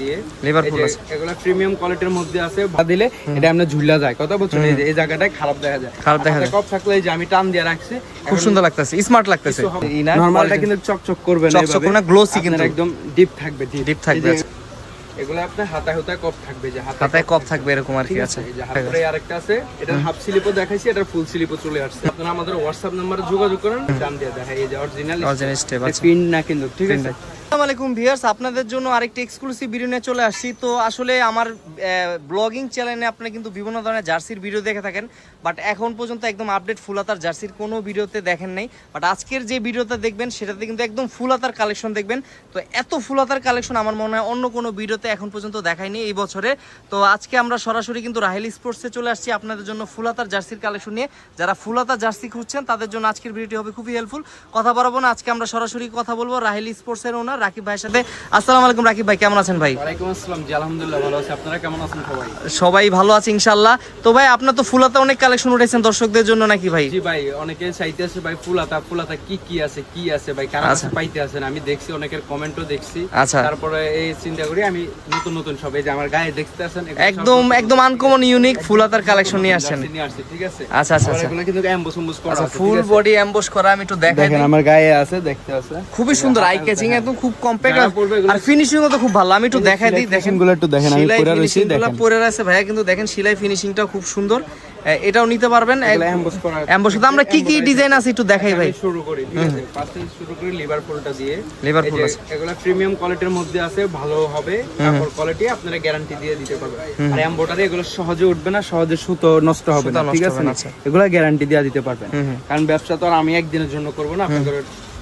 দিয়ে। আছে। এগুলা প্রিমিয়াম কোয়ালিটির মধ্যে আছে দিলে এটা আমরা ঝুলা যায়। কথা বলছো এই জায়গাটায় খারাপ দেখা যায়। খারাপ দেখা যায়। কপ থাকলে যে আমি টান দিয়ে রাখছি খুব সুন্দর লাগতেছে স্মার্ট লাগতেছে। নরমালটা কিন্তু চকচক করবে না চকচক করবে না, glossy কিন্তু। একদম ডিপ থাকবে ডিপ থাকবে, এগুলা আপনার হাতায় হাতায় কপ থাকবে যে হাতায় কপ থাকবে। এরকম আর কি আছে হাতের আরেকটা আছে এটা হাফ স্লিপও দেখাইছি এটা ফুল স্লিপও চলে আসছে। আপনারা আমাদের হোয়াটসঅ্যাপ নম্বরে যোগাযোগ করেন দাম দিয়ে দেখাই এই যে অরিজিনাল অরিজিনাল স্টেপ আছে। পিন না কিন্তু ঠিক আছে? আসসালামু আলাইকুম ভিউয়ার্স আপনাদের জন্য আরেকটি এক্সক্লুসিভ ভিডিও নিয়ে চলে আসছি। তো আসলে আমার ব্লগিং চ্যানেলে আপনি কিন্তু বিভিন্ন ধরনের জার্সির ভিডিও দেখে থাকেন বাট এখন পর্যন্ত একদম আপডেট ফুলাতার জার্সির কোনো ভিডিওতে দেখেন নাই। বাট আজকের যে ভিডিওটা দেখবেন সেটাতে কিন্তু একদম ফুলাতার কালেকশন দেখবেন। তো এত ফুলাতার কালেকশন আমার মনে হয় অন্য কোনো ভিডিওতে এখন পর্যন্ত দেখায়নি এই বছরে। তো আজকে আমরা সরাসরি কিন্তু রাহেল স্পোর্টসে চলে আসছি আপনাদের জন্য ফুলাতার জার্সির কালেকশন নিয়ে। যারা ফুলাতার জার্সি খুঁজছেন তাদের জন্য আজকের ভিডিওটি হবে খুবই হেল্পফুল কথা বাড়াবো না আজকে আমরা সরাসরি কথা বলব রাহেল স্পোর্টসের ওনার রাকিব ভাইয়ের সাথে। আসসালামু আলাইকুম রাকিব ভাই কেমন আছেন ভাই? ওয়ালাইকুম আসসালাম জি আলহামদুলিল্লাহ ভালো আছি। আপনারা কেমন আছেন সবাই? সবাই ভালো আছে ইনশাল্লাহ তো ভাই আপনার তো ফুলাতে অনেক কালেকশন উঠেছেন দর্শকদের জন্য নাকি ভাই? জি ভাই অনেকে চাইতেছে ভাই ফুলাতা ফুলাতা কি কি আছে কি আছে ভাই? কারা আচ্ছা। পাইতে আছেন? আমি দেখছি অনেকের কমেন্টও দেখছি। আচ্ছা। তারপরে এই চিন্তা করি আমি নতুন নতুন সব এই যে আমার গায়ে দেখতে আছেন একদম একদম আনকমন ইউনিক ফুলাতার কালেকশন নিয়ে আসছেন। নিয়ে আসছি ঠিক আছে? আচ্ছা, আচ্ছা, আচ্ছা। এগুলো কিন্তু এমবস এমবস করা আচ্ছা আছে ফুল বডি এমবস করা আমি একটু দেখাই দেখেন আমার গায়ে আছে দেখতে আছে। খুবই সুন্দর আই ক্যাচিং একদম খুব কম্প্যাক্ট আর ফিনিশিং তো খুব ভালো আমি একটু দেখাই দিই দেখেন। গুলো একটু দেখেন, আমি পরে রয়েছি, দেখেন। পরে আছে ভাইয়া কিন্তু দেখেন সেলাই ফিনিশিংটা খুব সুন্দর। এটাও নিতে পারবেন। এমবস তো আমরা কি কি ডিজাইন আছে একটু দেখাই ভাই। শুরু করি ফার্স্টে শুরু করি লিভারপুলটা দিয়ে। লিভারপুল এই যে আছে। এগুলা প্রিমিয়াম কোয়ালিটির মধ্যে আছে ভালো হবে। কাপড় কোয়ালিটি আপনারা গ্যারান্টি দিয়ে দিতে পারবেন। আর এমব্রয়ডারি এগুলো সহজে উঠবে না সহজে সুতো নষ্ট হবে না ঠিক আছে? আচ্ছা। এগুলা গ্যারান্টি দিয়ে দিতে পারবেন। কারণ ব্যবসা তো আর আমি একদিনের জন্য করব না আপনাদের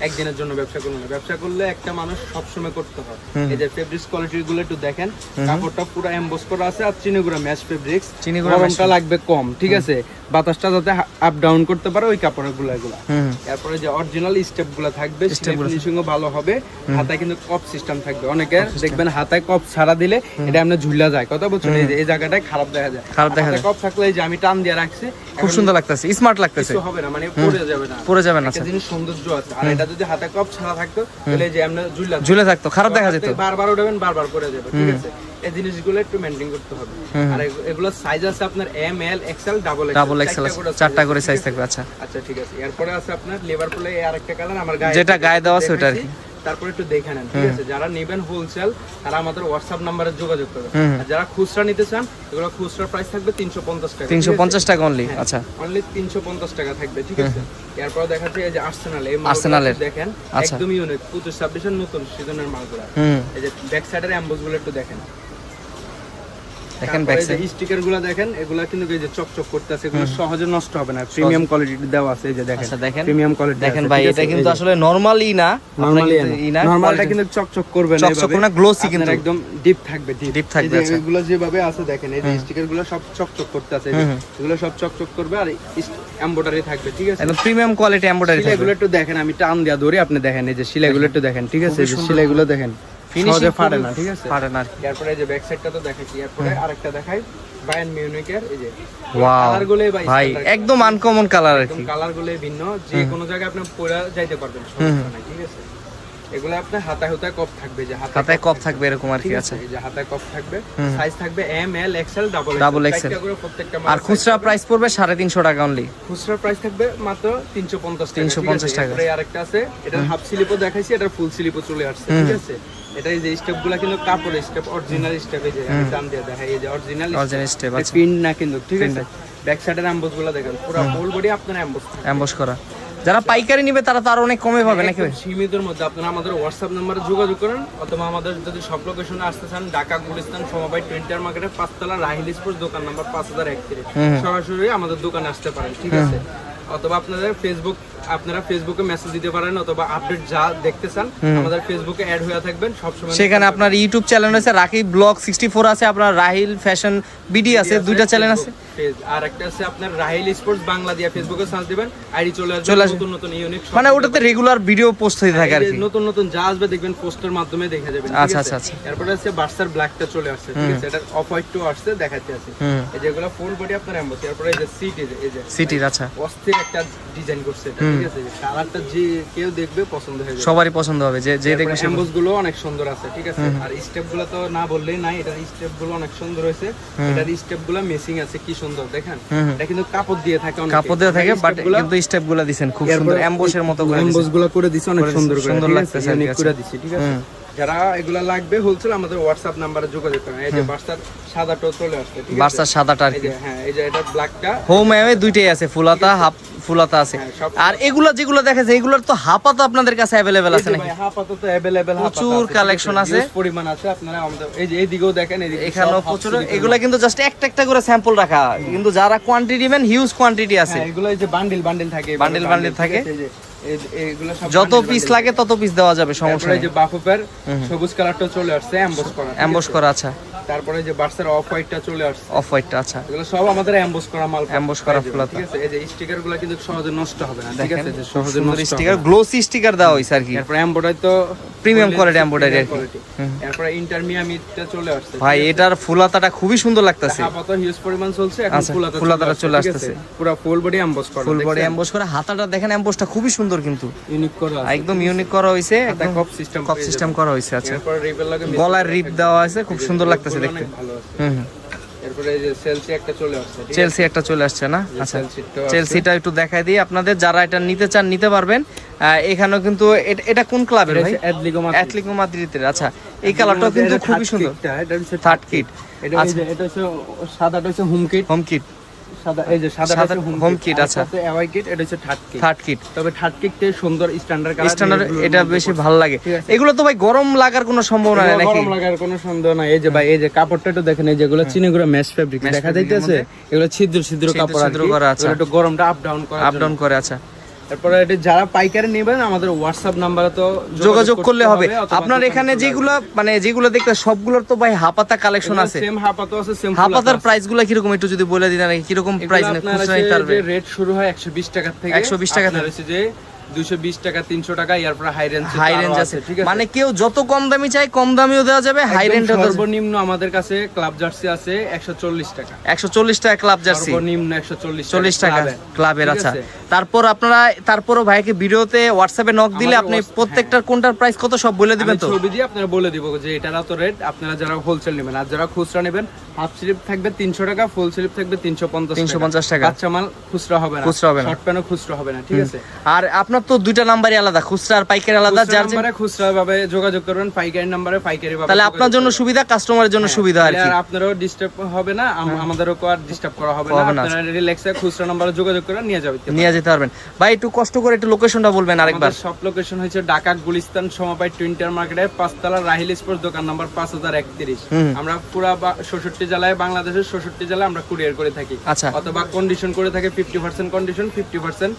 একদিনের জন্য ব্যবসা করব না। ব্যবসা করলে একটা মানুষ সবসময় করতে হয়। এই যে ফেব্রিক্স কোয়ালিটি গুলো একটু দেখেন কাপড়টা পুরো এমবোস করা আছে আর চিনিগুড়া ম্যাচ ফেব্রিক্স চিনিগুড়া লাগবে কম ঠিক আছে? বাতাসটা যাতে আপ ডাউন করতে পারে ওই কাপড়েরগুলো হুম তারপরে যে অরিজিনাল স্টেপগুলো থাকবে। ফিনিশিং ভালো হবে। হাতায় কিন্তু কপ সিস্টেম থাকবে। অনেকে দেখবেন হাতায় কপ ছাড়া দিলে এটা আমরা ঝুলা যায়। কথা বলছেন এই জায়গাটায় খারাপ দেখা যায়। খারাপ দেখা হাতায় কপ থাকলে যে আমি টান দিয়ে রাখছি খুব সুন্দর লাগতেছে। স্মার্ট লাগতেছে। হবে না মানে পড়ে যাবে না। পরে যাবে না একটা জিনিস সৌন্দর্য আছে। আর এটা যদি হাতে কপ ছাড়া থাকতো তাহলে যে আমরা ঝুলা ঝুলে থাকতো খারাপ দেখা যেত। বারবার উঠাবেন বারবার পরে যাবে ঠিক আছে? এই জিনিসগুলো একটু মেনটেন করতে হবে। আর এগুলো সাইজ আছে আপনার M L XL double double চারটা করে সাইজ থাকবে আচ্ছা। আচ্ছা ঠিক আছে। এরপরে আছে আপনার ফুলে আরেকটা কালার আমার গায়ে যেটা গায়ে দেওয়া আছে ওটা আর কি। তারপরে একটু দেখে নেন ঠিক আছে। যারা নেবেন হোলসেল তারা আমাদের হোয়াটসঅ্যাপ নাম্বারে যোগাযোগ করবেন। আর যারা খুচরা নিতে চান এগুলো খুচরা প্রাইস থাকবে তিনশো পঞ্চাশ টাকা তিনশো পঞ্চাশ টাকা অনলি আচ্ছা। অনলি তিনশো পঞ্চাশ টাকা থাকবে ঠিক আছে? এরপর দেখাচ্ছে এই যে আর্সেনাল এই আর্সেনালের। দেখেন। একদম ইউনিক পঁচিশ ছাব্বিশের নতুন সিজনের মালগুলা। এই যে ব্যাক সাইডের অ্যাম্বুসগুলো একটু দেখেন। দেখেন ব্যাক সাইড স্টিকারগুলো দেখেন এগুলা কিন্তু এই যে চকচক করতেছে এগুলো সহজে নষ্ট হবে না। প্রিমিয়াম কোয়ালিটি দেওয়া আছে এই যে দেখেন। আচ্ছা দেখেন। প্রিমিয়াম কোয়ালিটি দেখেন ভাই এটা কিন্তু আসলে নরমালি না নরমালি না। নরমালটা কিন্তু চকচক করবে না চকচক না, কিন্তু। একদম ডিপ থাকবে Deep থাকবে, আচ্ছা। এগুলো যেভাবে আছে দেখেন এই যে স্টিকারগুলো সব চকচক করতে আছে এই যে, এগুলো সব চকচক করবে আর এমব্রয়ডারি থাকবে ঠিক আছে? একদম প্রিমিয়াম কোয়ালিটি এমব্রয়ডারি শিলাইগুলো একটু দেখেন আমি টান দিয়া ধরি আপনি দেখেন এই যে শিলাইগুলো একটু দেখেন ঠিক আছে? এই যে শিলাইগুলো দেখেন। সহজে ফাটে না ঠিক আছে? ফাটে না এরপরে এই যে ব্যাক সাইডটা তো দেখাচ্ছি এরপরে আরেকটা দেখাই বায়ান মিউনিকের এই যে Wow, কালারগুলো ভাই একদম আনকমন কালারগুলো ভিন্ন যে কোনো জায়গায় আপনি পরে যাইতে পারবেন সমস্যা নাই ঠিক আছে? এগুলো আপনার হাতায় হাতায় কপ থাকবে যে হাতায় কপ থাকবে এরকম আর কি আছে আছে এই যে হাতায় কপ থাকবে সাইজ থাকবে এম এল এক্সেল ডাবল করে প্রত্যেকটা আর খুচরা প্রাইস পড়বে সাড়ে তিনশো টাকা অনলি খুচরা প্রাইস থাকবে মাত্র 350 টাকা 350 টাকা। এরপরে আরেকটা আছে এটা হাফ স্লিপও দেখাইছি এটা ফুল স্লিপও চলে আসছে ঠিক আছে? এটা এই যে স্টেপগুলো কিন্তু কাপড়ের স্টেপ অরিজিনাল স্টেপ যে আমি দাম দিয়ে দেখাই এই যে অরিজিনাল অরিজিনাল স্টেপ আছে। পিন না কিন্তু ঠিক আছে? ব্যাক সাইডের অ্যাম্বসগুলো দেখেন পুরো ফুল বডি আপনার অ্যাম্বস এমবস করা। যারা পাইকারি নিবে তারা তো আরও অনেক কমে পাবে নাকি? সীমিতের মধ্যে আপনারা আমাদের হোয়াটসঅ্যাপ নাম্বারে যোগাযোগ করেন অথবা আমাদের যদি সব লোকেশনে আসতে চান ঢাকা গুলিস্তান সমবায় টোয়েন্টার মার্কেটের পাঁচতলা রাহিল স্পোর্টস দোকান নাম্বার পাঁচ হাজার একত্রিশ সরাসরি আমাদের দোকানে আসতে পারেন ঠিক আছে? অথবা আপনাদের ফেসবুক আপনারা ফেসবুকে মেসেজ দিতে পারেন অথবা আপডেট যা দেখতে চান আমাদের ফেসবুকে অ্যাড হয়ে থাকবেন সবসময় সেখানে আপনার ইউটিউব চ্যানেল আছে রাকিব ব্লগ সিক্সটি ফোর আছে আপনার রাহিল ফ্যাশন বিডি আছে দুইটা চ্যানেল আছে। আর একটা আছে আপনার রাহিল স্পোর্টস বাংলা দিয়া ফেসবুকে সার্চ দিবেন আইডি চলে আসবে নতুন নতুন ইউনিক মানে ওটাতে রেগুলার ভিডিও পোস্ট হতে থাকে আর কি। নতুন নতুন যা আসবে দেখবেন পোস্টের মাধ্যমে দেখা যাবে আচ্ছা, আচ্ছা, আচ্ছা। এরপরে আছে বার্সার ব্ল্যাকটা চলে আসছে ঠিক আছে? এটা অফ হোয়াইট টু আসছে দেখাতে আছে। এই যেগুলো ফুল বডি আপনার এমবস এরপরে এই যে সিট এই যে সিটির আচ্ছা। অস্থির একটা ডিজাইন করছে এটা। ঠিক আছে? কালারটা যে কেউ দেখবে পছন্দ হয়ে যাবে। সবারই পছন্দ হবে যে যে দেখবে এমবোসগুলো অনেক সুন্দর আছে ঠিক আছে? আর স্টেপগুলো তো না বললেই নাই এটার স্টেপগুলো অনেক সুন্দর হয়েছে। এটার স্টেপগুলো মেসিং আছে কি সুন্দর দেখেন? এটা কিন্তু কাপড় দিয়ে থাকে অনেকে। কাপড় দেওয়া থাকে বাট কিন্তু স্টেপগুলা দিছেন খুব সুন্দর অ্যাম্বুশের মতো করে। এমবোসগুলো করে দিছে অনেক সুন্দর করে সুন্দর? লাগতেছে আর কি, Unique আচ্ছা। করে দিছি ঠিক আছে? যারা এগুলা লাগবে হোলসেল আমাদের হোয়াটসঅ্যাপ নাম্বারে যোগাযোগ করেন। এই যে বার্সার সাদাটাও চলে আসছে ঠিক আছে? বার্সার সাদাটা আর কি। হ্যাঁ এই যে এটা ব্ল্যাকটা হোম অ্যাওয়ে দুইটাই আছে? ফুলাতা হাফ ফুলাতা আছে। হ্যাঁ, আর এগুলা যেগুলো দেখা যায় এগুলোর তো হাফা তো আপনাদের কাছে অ্যাভেলেবেল আছে নাকি? আপাতত অ্যাভেলেবেল প্রচুর কালেকশন আছে। পরিমাণ আছে আপনারা আমাদের এই যে এইদিকেও দেখেন এখানেও প্রচুর এগুলা কিন্তু জাস্ট একটা একটা করে স্যাম্পল রাখা। কিন্তু যারা কোয়ান্টিটি নেবেন হিউজ কোয়ান্টিটি আছে। এগুলা এই যে বান্ডিল বান্ডিল থাকে বান্ডিল বান্ডিল থাকে। যত পিস লাগে তত পিস দেওয়া যাবে সমস্যা নেই যে বাফুফের সবুজ কালারটা চলে আসছে এমবোস করা অ্যাম্বস করা আচ্ছা। তারপরে যে বার্সার অফ হোয়াইটটা চলে আসছে। অফ হোয়াইটটা আচ্ছা। এগুলো সব আমাদের এমবোস করা মাল Emboss করা ফুলাতা। ঠিক আছে? এই যে স্টিকারগুলো কিন্তু সহজে নষ্ট হবে না ঠিক আছে? যে সহজে নষ্ট স্টিকার গ্লোসি স্টিকার দেওয়া হয়েছে আর কি। এরপরে এমব্রয়ডারি তো Premium quality embroidery আর কি। quality। এরপরে ইন্টারমিয়ামিটা চলে আসছে ভাই এটার ফুলাতাটা খুবই সুন্দর লাগতেছে। আপাতত হিউজ পরিমাণ চলছে এখন আচ্ছা, ফুলাতা ফুলাতাটা চলে আসতেছে। আছে? পুরো ফুল বডি এমবোস করা ফুল বডি এমবস করা। হাতাটা দেখেন এমবসটা খুবই সুন্দর কিন্তু। ইউনিক করা আছে একদম ইউনিক করা হয়েছে একদম কপ সিস্টেম কপ সিস্টেম করা হয়েছে আচ্ছা। এরপরে রিপেল লাগে গলার রিপ দেওয়া আছে খুব সুন্দর লাগতেছে দেখতে। হুম হুম। এই যে সেলসি একটা চলে আসছে ঠিক চেলসি একটা চলে আসছে না? আচ্ছা। চেলসিটা একটু দেখাই দিই আপনাদের যারা এটা নিতে চান নিতে পারবেন। এখানেও কিন্তু এটা কোন ক্লাবের ভাই। অ্যাটলেটিকো মাদ্রিদের আচ্ছা। এই কালারটাও কিন্তু খুবই সুন্দর। থার্ড কিট এটা এটা হচ্ছে সাদাটা হচ্ছে হোম কিট হোম কিট সাদা এই যে সাদা সাদা হচ্ছে আচ্ছা। অ্যাওয়াই কিট এটা হচ্ছে থার্ড কিট থার্ড কিট তবে থার্ড কিটতে সুন্দর স্ট্যান্ডার্ড কালার স্ট্যান্ডার্ড এটা বেশি ভালো লাগে। এগুলো তো ভাই গরম লাগার কোনো সম্ভাবনা নাই নাকি? গরম লাগার কোনো সন্দেহ নাই। এই যে ভাই এই যে কাপড়টা একটু দেখেন এই যেগুলো চিনিগুলো ম্যাশ ফেব্রিক দেখা যাইতেছে এগুলো ছিদ্র ছিদ্র কাপড় আর আচ্ছা। একটু গরমটা আপ ডাউন করে আপ ডাউন করে আচ্ছা। তারপরে এটা যারা পাইকারি নেবেন আমাদের হোয়াটসঅ্যাপ নাম্বারে তো যোগাযোগ করলে হবে। আপনার এখানে যেগুলো মানে যেগুলো দেখতে সবগুলোর তো ভাই হাপাতা কালেকশন আছে। সেম হাপাতা আছে সেম হাপাতার প্রাইসগুলো কীরকম? একটু যদি বলে দিন নাকি কীরকম প্রাইস নেই খুচরা রেট শুরু হয় 120 টাকা থেকে। 120 টাকা থেকে। হচ্ছে যে 220 টাকা 300 টাকা এরপর হাই রেঞ্জ হাই রেঞ্জ আছে ঠিক আছে? মানে কেউ যত কম দামি চাই কম দামিও দেওয়া যাবে হাই রেঞ্জও সর্বনিম্ন আমাদের কাছে ক্লাব জার্সি আছে 140 টাকা। একশো চল্লিশ টাকা ক্লাব জার্সি সর্বনিম্ন 140 চল্লিশ টাকা ক্লাবের আচ্ছা। তারপর আপনারা তারপরও ভাইকে ভিডিওতে হোয়াটসঅ্যাপে নক দিলে আপনি প্রত্যেকটার কোনটার প্রাইস কত সব বলে দিবেন তো? ছবি দিয়ে আপনারা বলে দিব যে এটার এত রেট আপনারা যারা হোলসেল নেবেন। আর যারা খুচরা নেবেন হাফ স্লিপ থাকবে 300 টাকা ফুল স্লিপ থাকবে 350 350 টাকা। বাচ্চা মাল খুচরা হবে না। খুচরা হবে না। শর্ট প্যানও খুচরা হবে না ঠিক আছে? আর আপনার তো দুইটা নাম্বারই আলাদা খুচরা আর পাইকারি আলাদা যার যে- নাম্বারে খুচরা ভাবে যোগাযোগ করবেন পাইকারি নাম্বারে পাইকারি ভাবে তাহলে আপনার জন্য সুবিধা কাস্টমারের জন্য সুবিধা আর কি। আর আপনারও ডিস্টার্ব হবে না আম- আমাদেরও আর ডিস্টার্ব করা হবে না। আপনারা রিল্যাক্সে খুচরা নাম্বারে যোগাযোগ করে নিয়ে যাবেন নিয়ে যেতে পারবেন। ভাই একটু কষ্ট করে একটু লোকেশনটা বলবেন আরেকবার। সব লোকেশন হচ্ছে ঢাকা গুলিস্তান সমবায় টুইন্টার মার্কেটে পাঁচতলা রাহিল স্পোর্টস দোকান নাম্বার পাঁচ হাজার একত্রিশ। আমরা পুরা ষষট্টি জেলায় বাংলাদেশের ষষট্টি জেলায় আমরা কুরিয়ার করে থাকি। আচ্ছা। অথবা কন্ডিশন করে থাকে fifty percent condition fifty percent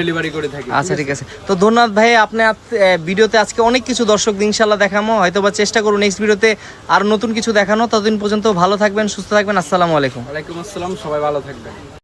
delivery করে থাকি আচ্ছা ঠিক আছে। তো ধন্যবাদ ভাই আপনি ভিডিওতে আজকে অনেক কিছু দর্শক ইনশাল্লাহ দেখামো। হয়তো বা চেষ্টা করুন নেক্সট ভিডিওতে আর নতুন কিছু দেখানো। ততদিন পর্যন্ত ভালো থাকবেন সুস্থ থাকবেন। আসসালামু আলাইকুম। ওয়ালাইকুম আসসালাম সবাই ভালো থাকবেন।